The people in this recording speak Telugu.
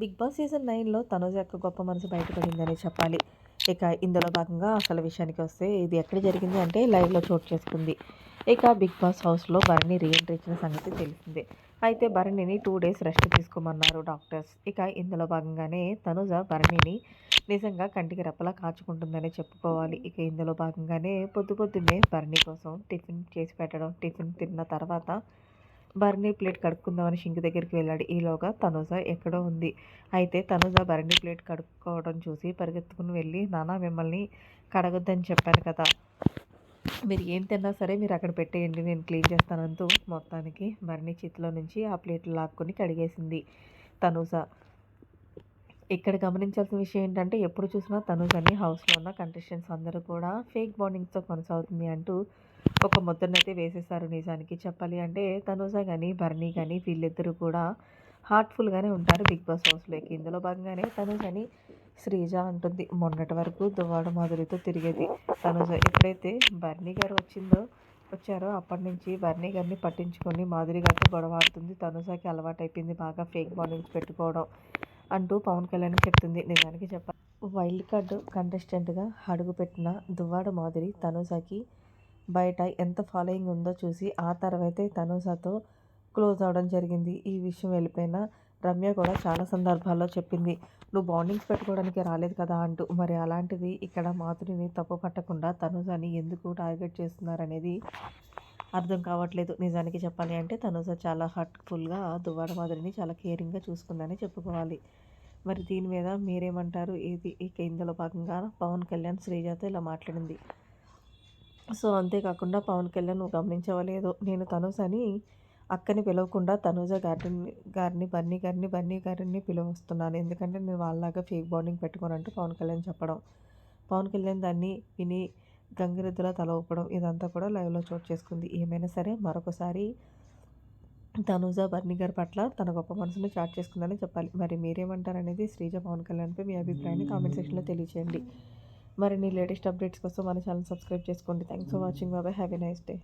బిగ్ బాస్ సీజన్ నైన్లో తనుజ యొక్క గొప్ప మనసు బయటపడిందని చెప్పాలి. ఇక ఇందులో భాగంగా అసలు విషయానికి వస్తే ఇది ఎక్కడ జరిగింది అంటే లైవ్లో చోటు చేసుకుంది. ఇక బిగ్ బాస్ హౌస్లో భరణి రీఎంట్రీ ఇచ్చిన సంగతి తెలిసిందే. అయితే భరణిని టూ డేస్ రెస్ట్ తీసుకోమన్నారు డాక్టర్స్. ఇక ఇందులో భాగంగానే తనుజ భరణిని నిజంగా కంటికి రెప్పలా కాచుకుంటుందని చెప్పుకోవాలి. ఇక ఇందులో భాగంగానే పొద్దు పొద్దున్నే భరణి కోసం టిఫిన్ చేసి పెట్టడం టిఫిన్ తిన్న తర్వాత భరణి ప్లేట్ కడుక్కుందామని షింక్ దగ్గరికి వెళ్ళాడు. ఈలోగా తనుజ ఎక్కడో ఉంది. అయితే తనుజ భరణి ప్లేట్ కడుక్కోవడం చూసి పరిగెత్తుకుని వెళ్ళి నానా మిమ్మల్ని కడగొద్దని చెప్పాను కదా. మీరు ఏం తిన్నా సరే మీరు అక్కడ పెట్టేయండి నేను క్లీన్ చేస్తానంటూ మొత్తానికి భరణి చేతిలో నుంచి ఆ ప్లేట్లు లాక్కొని కడిగేసింది తనుజ. ఇక్కడ గమనించాల్సిన విషయం ఏంటంటే ఎప్పుడు చూసినా తనుజని హౌస్లో ఉన్న కంటెస్టెంట్స్ అందరూ కూడా ఫేక్ బాండింగ్స్తో కొనసాగుతుంది అంటూ ఒక ముద్దనైతే వేసేసారు నిజానికి. చెప్పాలి అంటే తనూజ కానీ భరణి కానీ వీళ్ళిద్దరూ కూడా హార్ట్ఫుల్గానే ఉంటారు బిగ్ బాస్ హౌస్లోకి. ఇందులో భాగంగానే తనుజని శ్రీజ అంటుంది. మొన్నటి వరకు దువ్వాడ మాధురితో తిరిగేది తనుజ. ఎప్పుడైతే భరణి గారు వచ్చిందో వచ్చారో అప్పటి నుంచి బర్నీ గారిని పట్టించుకొని మాధురి గారితో గొడవ ఆడుతుంది. తనుజాకి అలవాటు అయిపోయింది బాగా ఫేక్ బాండింగ్స్ పెట్టుకోవడం. అంటూ పవన్ కళ్యాణ్ చెప్తుంది. నిజానికి చెప్పాలి. వైల్డ్ కార్డు కంటెస్టెంట్గా అడుగుపెట్టిన దువ్వాడ మాదిరి తనూసాకి బయట ఎంత ఫాలోయింగ్ ఉందో చూసి ఆ తర్వాతే తనూసాతో క్లోజ్ అవడం జరిగింది. ఈ విషయం వెళ్ళిపోయిన రమ్య కూడా చాలా సందర్భాల్లో చెప్పింది. నువ్వు బాండింగ్స్ పెట్టుకోవడానికి రాలేదు కదా అంటూ. మరి అలాంటిది ఇక్కడ మాధురిని తప్పు పట్టకుండా తనుజాని ఎందుకు టార్గెట్ చేస్తున్నారనేది అర్థం కావట్లేదు. నిజానికి చెప్పాలి అంటే తనుజ చాలా హర్ట్ఫుల్గా దువ్వాడ మాదిరిని చాలా కేరింగ్గా చూసుకుందని చెప్పుకోవాలి. మరి దీని మీద మీరేమంటారు? ఇది ఇక ఇందులో భాగంగా పవన్ కళ్యాణ్ శ్రీజాతో ఇలా మాట్లాడింది. సో అంతేకాకుండా పవన్ కళ్యాణ్ నువ్వు నేను తనుజ్ అని అక్కని పిలవకుండా తనుజ గారిని గారిని బన్నీ గారిని బన్నీ గారిని పిలువస్తున్నాను ఎందుకంటే నేను వాళ్ళలాగా ఫేక్ బాండింగ్ పెట్టుకోనంటూ పవన్ కళ్యాణ్ చెప్పడం. పవన్ కళ్యాణ్ దాన్ని విని గంగిరెద్దులా తల ఊపడం ఇదంతా కూడా లైవ్లో చోటు చేసుకుంది. ఏమైనా సరే మరొకసారి తనుజ బర్నిగర్ గారి పట్ల తన గొప్ప మనసును చాట్ చేసుకుందని చెప్పాలి. మరి మీరేమంటారు అనేది శ్రీజ పవన్ కళ్యాణ్పై మీ అభిప్రాయాన్ని కామెంట్ సెక్షన్లో తెలియచేయండి. మరిన్ని లేటెస్ట్ అప్డేట్స్ కోసం మన ఛానల్ సబ్స్క్రైబ్ చేసుకోండి. Thanks for watching. బాబాయ్ హ్యావ్ ఎ నైస్ డే.